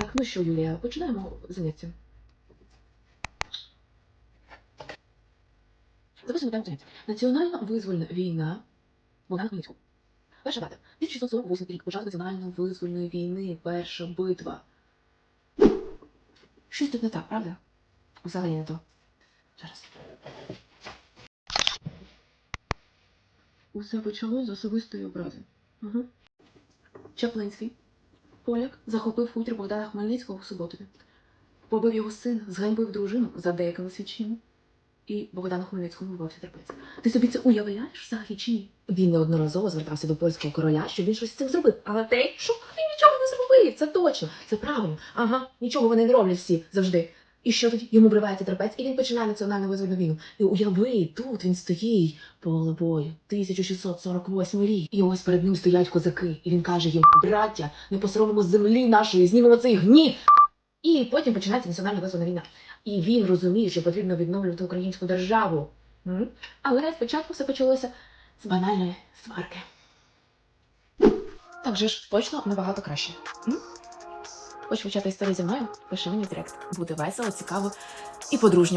Так, ну що, Юлія, починаємо заняття. Записуємо тему заняття. Національна визвольна війна Богдана Хмельницького. Перша дата. 1648 рік. Початок національної визвольної війни. Перша битва. Щось тут не так, правда? Взагалі не то. Зараз. Усе почалось з особистої образи. Угу. Чаплинський, поляк, захопив хутір Богдана Хмельницького в Суботові. Побив його син, зганьбив дружину за деякими свідченнями. І Богдану Хмельницькому вбивався терпець. Ти собі це уявляєш взагалі чи ні? Він неодноразово звертався до польського короля, щоб він щось з цим зробив. Але те, що він нічого не зробив, це точно, це правильно. Ага, нічого вони не роблять всі завжди. І що тоді? Йому вривається терпець, і він починає національну визвольну війну. І уяви, тут він стоїть поле бою, 1648 рік. І ось перед ним стоять козаки. І він каже їм: браття, не посоромимо землі нашої, знімемо цей гнів. І потім починається національна визвольна війна. І він розуміє, що потрібно відновлювати українську державу. Але спочатку все почалося з банальної сварки. Так же ж точно набагато краще. Хочеш почати історію зі мною? Пиши мені директ. Буде весело, цікаво і по-дружньому.